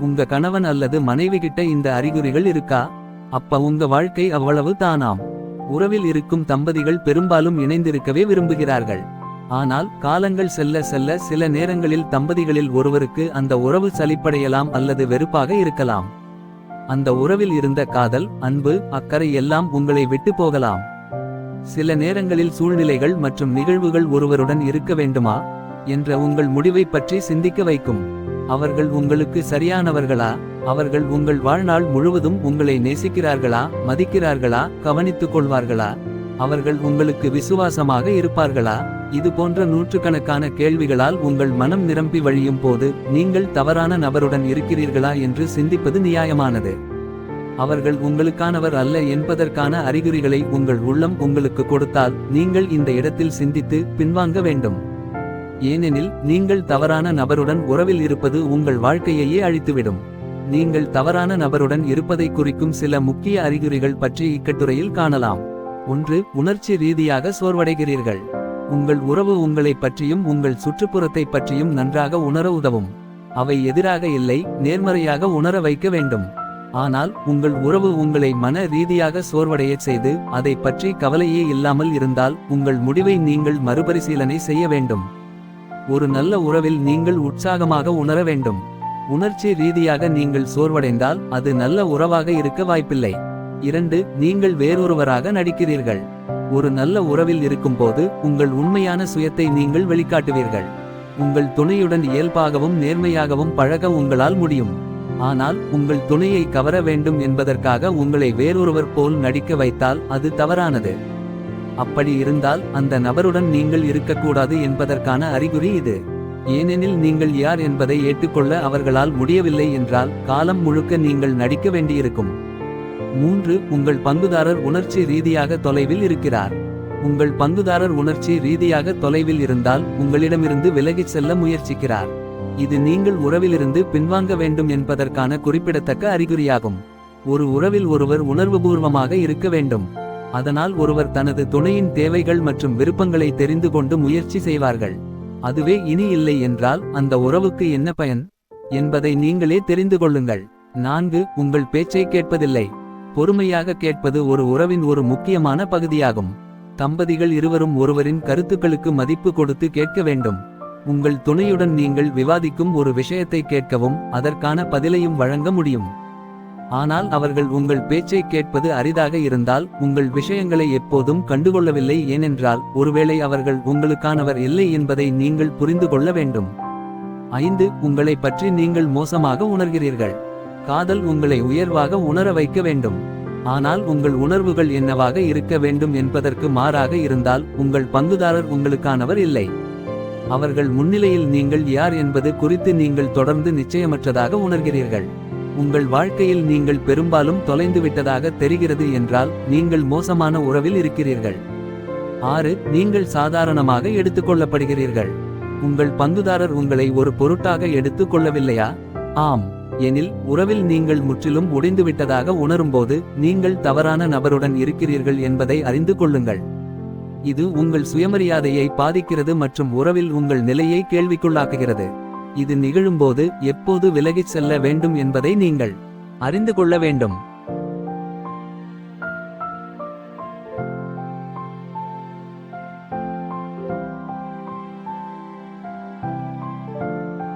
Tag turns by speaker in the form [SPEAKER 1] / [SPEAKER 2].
[SPEAKER 1] உங்க கணவன் அல்லது மனைவி கிட்ட இந்த அறிகுறிகள் இருக்கா? அப்ப உங்க வாழ்க்கை அவ்வளவு தானாம். உறவில் இருக்கும் தம்பதிகள் பெரும்பாலும் இணைந்திருக்கவே விரும்புகிறார்கள். ஆனால் காலங்கள் செல்ல செல்ல சில நேரங்களில் தம்பதிகளில் ஒருவருக்கு அந்த உறவு சலிப்படையலாம் அல்லது வெறுப்பாக இருக்கலாம். அந்த உறவில் இருந்த காதல் அன்பு அக்கறை எல்லாம் உங்களை விட்டு போகலாம். சில நேரங்களில் சூழ்நிலைகள் மற்றும் நிகழ்வுகள் ஒருவருடன் இருக்க வேண்டுமா? என்ற உங்கள் முடிவை பற்றி சிந்திக்க வைக்கும். அவர்கள் உங்களுக்கு சரியானவர்களா? அவர்கள் உங்கள் வாழ்நாள் முழுவதும் உங்களை நேசிக்கிறார்களா? மதிக்கிறார்களா? கவனித்துக் கொள்வார்களா? அவர்கள் உங்களுக்கு விசுவாசமாக இருப்பார்களா? இது போன்ற நூற்றுக்கணக்கான கேள்விகளால் உங்கள் மனம் நிரம்பி வழியும் போது நீங்கள் தவறான நபருடன் இருக்கிறீர்களா என்று சிந்திப்பது நியாயமானது. அவர்கள் உங்களுக்கானவர் அல்ல என்பதற்கான அறிகுறிகளை உங்கள் உள்ளம் உங்களுக்கு கொடுத்தால் நீங்கள் இந்த இடத்தில் சிந்தித்து பின்வாங்க வேண்டும். ஏனெனில் நீங்கள் தவறான நபருடன் உறவில் இருப்பது உங்கள் வாழ்க்கையையே அழித்துவிடும். நீங்கள் தவறான நபருடன் இருப்பதை குறிக்கும் சில முக்கிய அறிகுறிகள் பற்றி இக்கட்டுரையில் காணலாம். ஒன்று உணர்ச்சி ரீதியாக சோர்வடைகிறீர்கள். உங்கள் உறவு உங்களை பற்றியும் உங்கள் சுற்றுப்புறத்தை பற்றியும் நன்றாக உணர உதவும். அவை எதிராக இல்லை நேர்மறையாக உணர வைக்க வேண்டும். ஆனால் உங்கள் உறவு உங்களை மன ரீதியாக சோர்வடையச் செய்து அதை பற்றி கவலையே இல்லாமல் இருந்தால் உங்கள் முடிவை நீங்கள் மறுபரிசீலனை செய்ய வேண்டும். ஒரு நல்ல உறவில் நீங்கள் உற்சாகமாக உணர வேண்டும். உணர்ச்சி ரீதியாக நீங்கள் சோர்வடைந்தால் அது நல்ல உறவாக இருக்க வாய்ப்பில்லை. இரண்டு நீங்கள் வேறொருவராக நடிக்கிறீர்கள். ஒரு நல்ல உறவில் இருக்கும்போது உங்கள் உண்மையான சுயத்தை நீங்கள் வெளிக்காட்டுவீர்கள். உங்கள் துணையுடன் இயல்பாகவும் நேர்மையாகவும் பழக உங்களால் முடியும். ஆனால் உங்கள் துணையை கவர வேண்டும் என்பதற்காக உங்களை வேறொருவர் போல் நடிக்க வைத்தால் அது தவறானது. அப்படி இருந்தால் அந்த நபருடன் நீங்கள் இருக்கக்கூடாது என்பதற்கான அறிகுறி இது. ஏனெனில் நீங்கள் யார் என்பதை ஏற்றுக்கொள்ள அவர்களால் முடியவில்லை என்றால் காலம் முழுக்க நீங்கள் நடிக்க வேண்டியிருக்கும். மூன்று உங்கள் பங்குதாரர் உணர்ச்சி ரீதியாக தொலைவில் இருக்கிறார். உங்கள் பங்குதாரர் உணர்ச்சி ரீதியாக தொலைவில் இருந்தால் உங்களிடமிருந்து விலகிச் செல்ல முயற்சிக்கிறார். இது நீங்கள் உறவிலிருந்து பின்வாங்க வேண்டும் என்பதற்கான குறிப்பிடத்தக்க அறிகுறியாகும். ஒரு உறவில் ஒருவர் உணர்வுபூர்வமாக இருக்க வேண்டும். அதனால் ஒருவர் தனது துணையின் தேவைகள் மற்றும் விருப்பங்களை தெரிந்து கொண்டு முயற்சி செய்வார்கள். அதுவே இனி இல்லை என்றால் அந்த உறவுக்கு என்ன பயன்? என்பதை நீங்களே தெரிந்து கொள்ளுங்கள். நான்கு உங்கள் பேச்சை கேட்பதில்லை. பொறுமையாக கேட்பது ஒரு உறவின் ஒரு முக்கியமான பகுதியாகும். தம்பதிகள் இருவரும் ஒருவரின் கருத்துக்களுக்கு மதிப்பு கொடுத்து கேட்க வேண்டும். உங்கள் துணையுடன் நீங்கள் விவாதிக்கும் ஒரு விஷயத்தை கேட்கவும் அதற்கான பதிலையும் வழங்க முடியும். ஆனால் அவர்கள் உங்கள் பேச்சை கேட்பது அரிதாக இருந்தால் உங்கள் விஷயங்களை எப்போதும் கண்டுகொள்ளவில்லை ஏனென்றால் ஒருவேளை அவர்கள் உங்களுக்கானவர் இல்லை என்பதை நீங்கள் புரிந்து கொள்ள வேண்டும். ஐந்து உங்களை பற்றி நீங்கள் மோசமாக உணர்கிறீர்கள். காதல் உங்களை உயர்வாக உணர வைக்க வேண்டும். ஆனால் உங்கள் உணர்வுகள் என்னவாக இருக்க வேண்டும் என்பதற்கு மாறாக இருந்தால் உங்கள் பங்குதாரர் உங்களுக்கானவர் இல்லை. அவர்கள் முன்னிலையில் நீங்கள் யார் என்பது குறித்து நீங்கள் தொடர்ந்து நிச்சயமற்றதாக உணர்கிறீர்கள். உங்கள் வாழ்க்கையில் நீங்கள் பெரும்பாலும் தொலைந்துவிட்டதாக தெரிகிறது என்றால் நீங்கள் மோசமான உறவில் இருக்கிறீர்கள். ஆறு நீங்கள் சாதாரணமாக எடுத்துக்கொள்ளப்படுகிறீர்கள் உங்கள் பங்குதாரர் உங்களை ஒரு பொருட்டாக எடுத்துக் கொள்ளவில்லையா? ஆம். எனில் உறவில் நீங்கள் முற்றிலும் உடைந்துவிட்டதாக உணரும்போது நீங்கள் தவறான நபருடன் இருக்கிறீர்கள் என்பதை அறிந்து கொள்ளுங்கள். இது உங்கள் சுயமரியாதையை பாதிக்கிறது மற்றும் உறவில் உங்கள் நிலையை கேள்விக்குள்ளாக்குகிறது. இது நிகழும்போது எப்போது விலகிச் செல்ல வேண்டும் என்பதை நீங்கள் அறிந்து கொள்ள வேண்டும்.